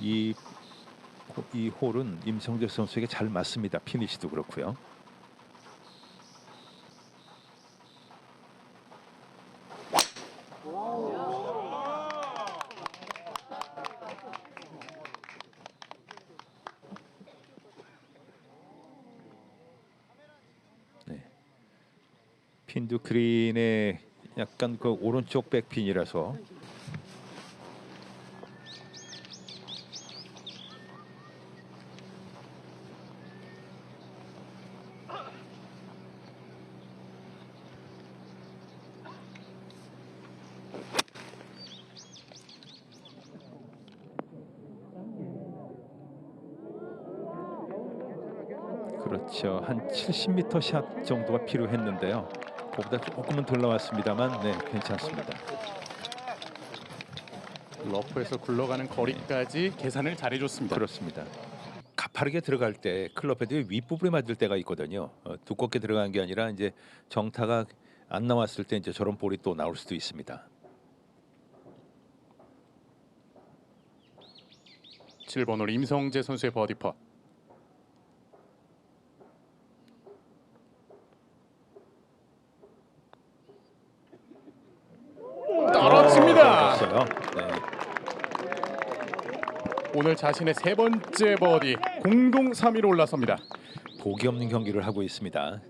이, 호- 이 홀은 임성재 선수에게 잘 맞습니다. 피니시도 그렇고요. 네. 핀도 그린의 약간 그 오른쪽 백핀이라서 그렇죠. 한 70m 샷 정도가 필요했는데요. 그보다 조금은 덜 나왔습니다만 네, 괜찮습니다. 러프에서 굴러가는 거리까지 계산을 잘해줬습니다. 그렇습니다. 가파르게 들어갈 때 클럽 헤드의 윗부분에 맞을 때가 있거든요. 어, 두껍게 들어간 게 아니라 이제 정타가 안 나왔을 때 이제 저런 볼이 또 나올 수도 있습니다. 7번 홀 임성재 선수의 버디 팟. 떨어졌어요. 네. 오늘 자신의 세 번째 버디 공동 3위로 올라섭니다. 보기 없는 경기를 하고 있습니다.